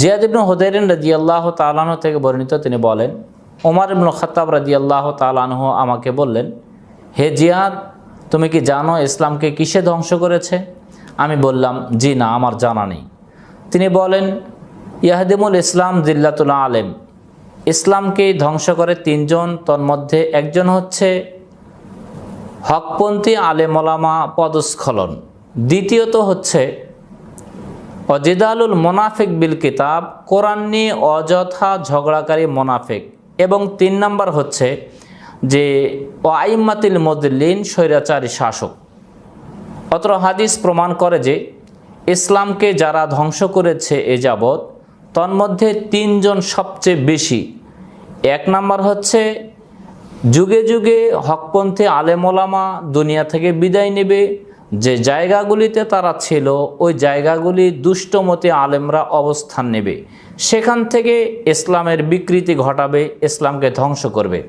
জিয়াদ ইবনু হুদাইরিন রাজি আল্লাহ তালাহ থেকে বর্ণিত তিনি বলেন, ওমর ইবনু খত্তাব রাজি আল্লাহ তালাহ আমাকে বললেন, হে জিয়াদ, তুমি কি জানো ইসলামকে কিসে ধ্বংস করেছে? আমি বললাম, জি না, আমার জানা নেই। তিনি বলেন, ইয়াহদিমুল ইসলাম জিল্লাতুল্লাহ আলেম, ইসলামকে ধ্বংস করে তিনজন, তন্মধ্যে একজন হচ্ছে হকপন্থী আলেমলামা পদস্খলন, দ্বিতীয়ত হচ্ছে অজিদালুল মোনাফিক বিল কিতাব, কোরআন নিয়ে অযথা ঝগড়াকারী মোনাফিক। এবং তিন নম্বর হচ্ছে যে ওয়াইমাতিল মদিল্লিন স্বৈরাচারী শাসক। অত্র হাদিস প্রমাণ করে যে, ইসলামকে যারা ধ্বংস করেছে এ যাবৎ, তন্মধ্যে তিনজন সবচেয়ে বেশি। এক নাম্বার হচ্ছে, যুগে যুগে হকপন্থী আলেমোলামা দুনিয়া থেকে বিদায় নেবে যে জায়গাগুলিতে তারা ছিল, ওই জায়গাগুলি দুষ্টমতি আলেমরা অবস্থান নেবে। সেখান থেকে ইসলামের বিকৃতি ঘটাবে, ইসলামকে ধ্বংস করবে।